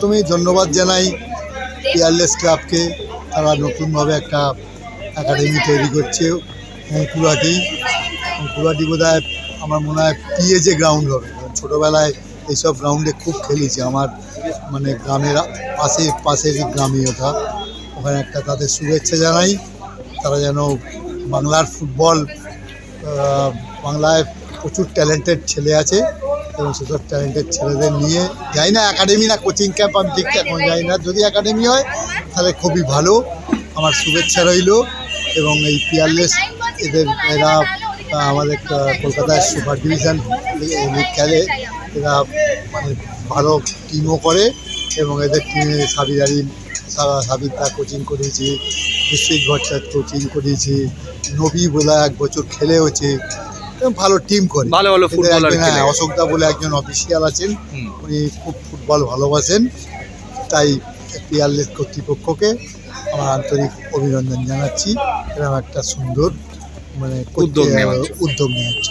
প্রথমেই ধন্যবাদ জানাই পিয়ারলেস ক্লাবকে তারা নতুনভাবে একটা একাডেমি তৈরি করছে। অঙ্কুরাটি অঙ্কুরাটি বোধ আমার মনে হয় পিএজে গ্রাউন্ড হবে। ছোটোবেলায় এইসব গ্রাউন্ডে খুব খেলেছি। আমার মানে গ্রামের পাশে, পাশের গ্রামই ওটা। ওখানে একটা তাদের শুভেচ্ছা জানাই। তারা যেন বাংলার ফুটবল বাংলায় প্রচুর ট্যালেন্টেড ছেলে আছে। এবং সেসব ট্যালেন্টেড ছেলেদের নিয়ে যাই না একাডেমি না কোচিং ক্যাম্প আমি ঠিক এখন যাই না। যদি একাডেমি হয়, তাহলে খুবই ভালো। আমার শুভেচ্ছা রইল এবং এই পিয়ারলেস এদের এরা আমাদের ক- কলকাতায় সুপার ডিভিশন খেলে। এরা মানে ভালো টিমও করে এবং এদের টিমে সাবির আলিম কোচিং করিয়েছি বিশ্বজিৎ ভট্টাচার্য কোচিং করিয়েছি, নবী বোলা এক বছর খেলেওছে। এবং ভালো টিম করে। ভালো ভালো ফুটবলার একজন, হ্যাঁ, অশোক দা বলে একজন অফিসিয়াল আছেন। উনি খুব ফুটবল ভালোবাসেন। তাই পিয়ারলেস কর্তৃপক্ষকে আমার আন্তরিক অভিনন্দন জানাচ্ছি। এরকম একটা সুন্দর মানে উদ্যোগ নেওয়া উদ্যোগ জন্য।